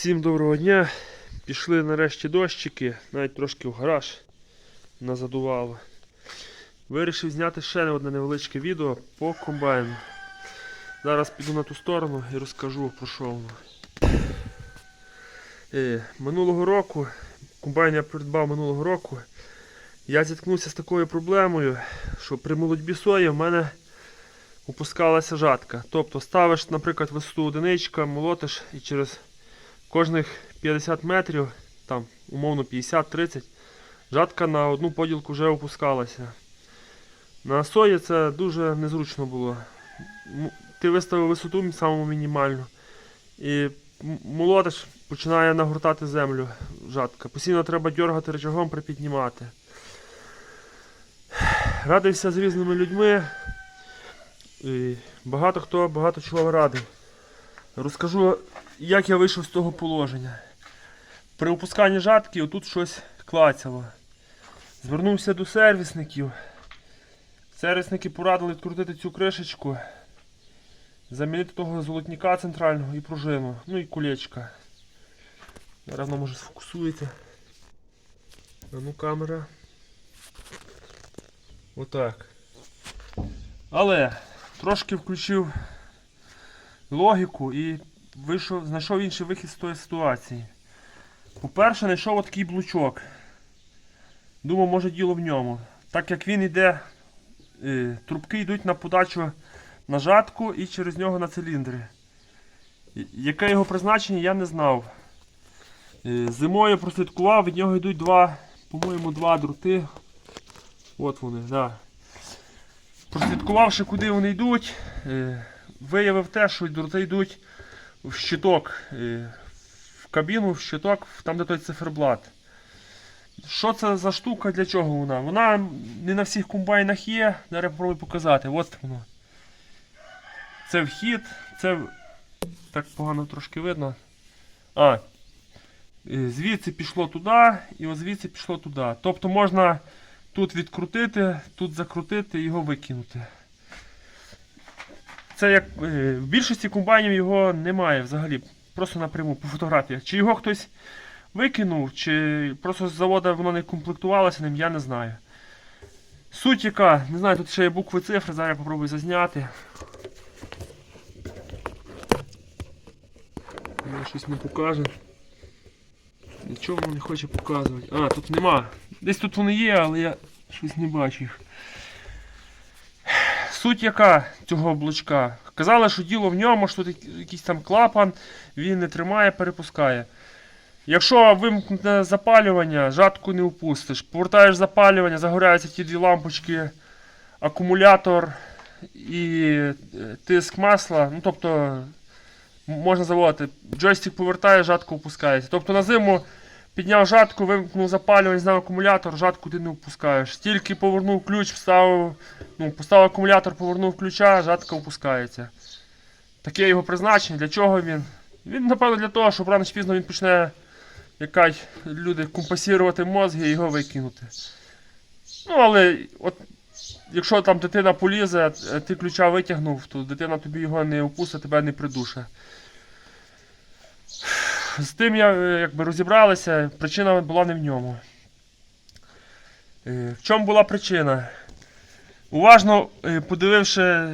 Всім доброго дня. Пішли нарешті дощики, навіть трошки в гараж назадувало. Вирішив зняти ще одне невеличке відео по комбайну. Зараз піду на ту сторону і розкажу про що воно. Е, минулого року, комбайн я придбав минулого року, я зіткнувся з такою проблемою, що при молодьбі сої в мене опускалася жатка. Тобто ставиш, наприклад, висоту одиничка, молотиш і через кожних 50 метрів, там умовно 50-30, жатка на одну поділку вже опускалася. На сої це дуже незручно було. Ти виставив висоту саму мінімальну і молотиш, починає нагортати землю жатка. Постійно треба дергати рычагом, припіднімати. Радився з різними людьми. І багато хто багато чого радив. Розкажу, як я вийшов з того положення. При опусканні жатки отут щось клацяло. Звернувся до сервісників. Сервісники порадили відкрутити цю кришечку, замінити того золотника центрального і пружину, ну і кулечка. Зараз воно може сфокусується. А ну камера. Отак. Але трошки включив логіку і вийшов, знайшов інший вихід з тої ситуації. По-перше, знайшов отакий блучок. Думав, може діло в ньому. Так як він йде, е, трубки йдуть на подачу на жатку і через нього на циліндри. Яке його призначення, я не знав. Е, Зимою прослідкував, від нього йдуть два, по-моєму, два дроти. От вони, да. Прослідкувавши, куди вони йдуть, е, виявив те, що дроти йдуть в щиток, е, в кабіну, в щиток, там де той циферблат. Що це за штука, для чого вона? Вона не на всіх комбайнах є, зараз попробую показати. От воно. Це вхід, це так погано трошки видно. А, е, звідси пішло туди, і ось звідси пішло туди. Тобто можна тут відкрутити, тут закрутити і його викинути. Це як е, в більшості комбайнів його немає взагалі. Просто напряму по фотографіях. Чи його хтось викинув, чи просто з заводу воно не комплектувалося ним, я не знаю. Суть яка, не знаю, тут ще є букви цифри, зараз я попробую зазняти. Воно щось не покаже. Нічого воно не хоче показувати. А, тут нема. Десь тут вони є, але я щось не бачу їх. Суть яка цього блочка? Казали, що діло в ньому, що тут якийсь там клапан, він не тримає, перепускає. Якщо вимкнути запалювання, жатку не впустиш. Повертаєш запалювання, загоряються ті дві лампочки, акумулятор і е, тиск масла. Ну, тобто, можна заводити. Джойстик повертає, жатка опускається. Тобто на зиму підняв жатку, вимкнув запалювання, зняв акумулятор, жатку ти не впускаєш. Тільки повернув ключ, вставив, ну, поставив акумулятор, повернув ключа, жатка опускається. Таке його призначення. Для чого він? Він, напевно, для того, щоб рано чи пізно він почне якась люди компасірувати мозги і його викинути. Ну, але от, якщо там дитина полізе, ти ключа витягнув, то дитина тобі його не опустить, тебе не придуше. З тим я е, якби розібралися, причина була не в ньому. Е, В чому була причина? Уважно е, подививши,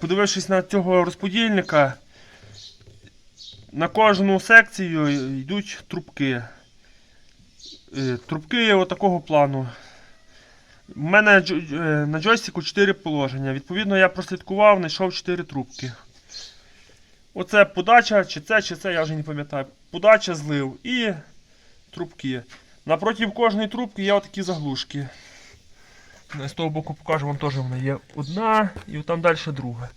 подивившись на цього розподільника, на кожну секцію йдуть трубки. Трубки отакого плану. У мене на джойстику 4 положення. Відповідно, я прослідкував, знайшов 4 трубки. Оце подача, чи це, чи це, я вже не пам'ятаю. Подача злив і трубки. Напроти кожної трубки є отакі заглушки. З того боку покажу вам теж вона є одна і там далі друга.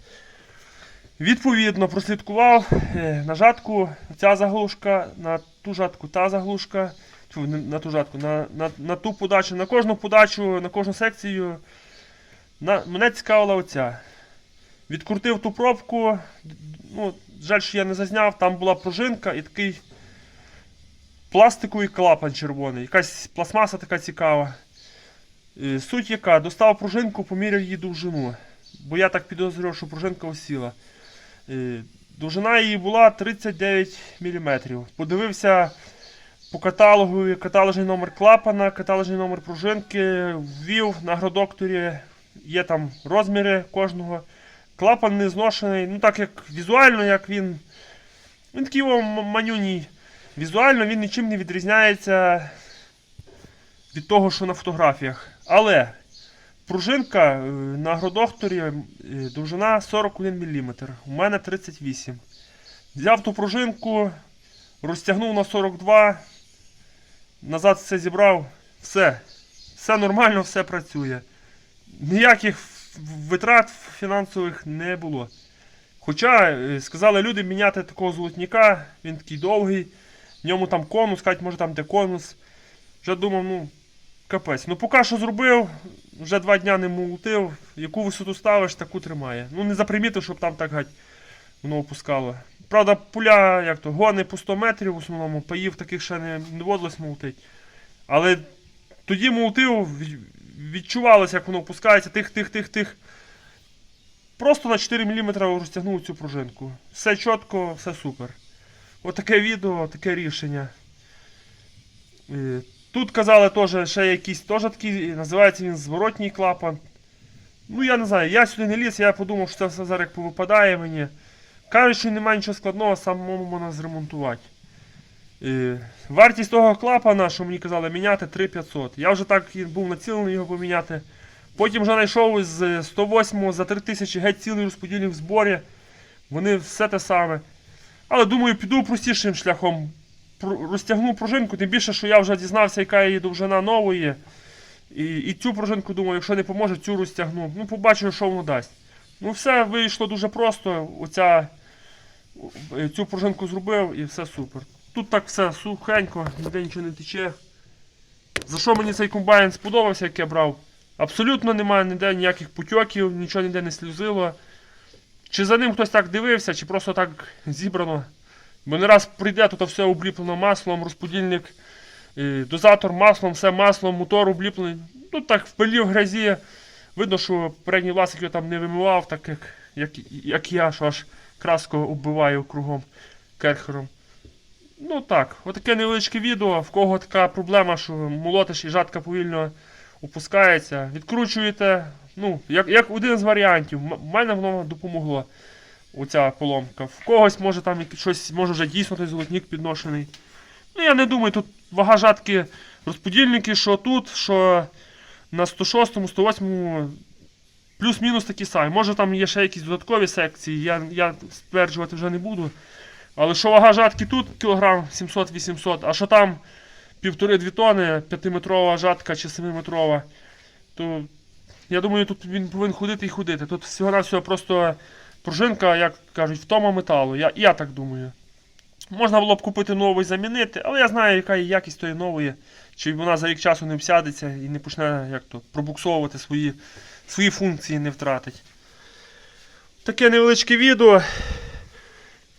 Відповідно, прослідкував е, на жатку ця заглушка, на ту жатку та заглушка, не на ту жатку, на, на, на ту подачу, на кожну подачу, на кожну секцію. На, мене цікавила оця. Відкрутив ту пробку. Ну, жаль, що я не зазняв, там була пружинка і такий пластиковий клапан червоний. Якась пластмаса така цікава. Е, Суть яка, достав пружинку, поміряв її довжину. Бо я так підозрював, що пружинка осіла. Е, Довжина її була 39 мм. Подивився по каталогу, каталожний номер клапана, каталожний номер пружинки, ввів на агродокторі, є там розміри кожного. Клапан не зношений, ну так як візуально, як він. Він такий манюній. Візуально він нічим не відрізняється від того, що на фотографіях. Але пружинка е, на агродокторі е, довжина 41 мм. У мене 38. Взяв ту пружинку, розтягнув на 42, назад все зібрав, все. Все нормально, все працює. Ніяких витрат фінансових не було. Хоча е, сказали люди міняти такого золотника, він такий довгий, в ньому там конус, кажуть, може там де конус. Вже думав, ну, капець. Ну поки що зробив, вже два дня не молотив, яку висоту ставиш, таку тримає. Ну не запримітив, щоб там так гать воно опускало. Правда, пуля, як то, гони по 100 метрів в основному, паїв таких ще не, водилось молотить. Але тоді молотив, відчувалося, як воно опускається, тих, тих, тих, тих. Просто на 4 мм розтягнув цю пружинку. Все чітко, все супер. Отаке відео, таке рішення. Е, Тут казали теж ще якийсь теж такий, називається він зворотній клапан. Ну я не знаю, я сюди не ліз, я подумав, що це все зараз повипадає мені. Кажуть, що немає нічого складного, самому можна зремонтувати. Е, Вартість того клапана, що мені казали, міняти 3500. Я вже так був націлений його поміняти. Потім вже знайшов з 108 за 3000 геть цілий розподільник в зборі. Вони все те саме. Але думаю, піду простішим шляхом. Розтягну пружинку, тим більше, що я вже дізнався, яка її довжина нової. І, і цю пружинку, думаю, якщо не поможе, цю розтягну. Ну, побачу, що воно дасть. Ну, все вийшло дуже просто. Оця, е, цю пружинку зробив і все супер. Тут так все сухенько, ніде нічого не тече. За що мені цей комбайн сподобався, як я брав? Абсолютно немає ніде ніяких путьоків, нічого ніде не сльозило. Чи за ним хтось так дивився, чи просто так зібрано. Бо не раз прийде, тут все обліплено маслом, розподільник, е, дозатор маслом, все маслом, мотор обліплений. Тут так в пилі в грязі. Видно, що передній власник його там не вимивав, так як, як, як я, що аж краску оббиваю кругом керхером. Ну так, отаке невеличке відео. В кого така проблема, що молотиш і жатка повільно опускається. Відкручуєте, ну, як, як один з варіантів. М- мене воно допомогло. Оця поломка. В когось може там щось, може вже дійсно той золотник підношений. Ну, я не думаю, тут вага жатки розподільники, що тут, що на 106, 108 плюс-мінус такі самі. Може там є ще якісь додаткові секції, я, я стверджувати вже не буду. Але що вага жатки тут кілограм 700-800, а що там півтори-дві тони, 5-метрова жатка чи 7-метрова, то я думаю, тут він повинен ходити і ходити. Тут всього на всього просто пружинка, як кажуть, втома металу. Я, я так думаю. Можна було б купити новий замінити, але я знаю, яка є якість тої нової, чи вона за рік часу не всядеться і не почне як то, пробуксовувати свої, свої функції, не втратить. Таке невеличке відео.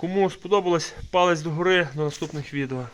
Кому сподобалось, палець догори до наступних відео.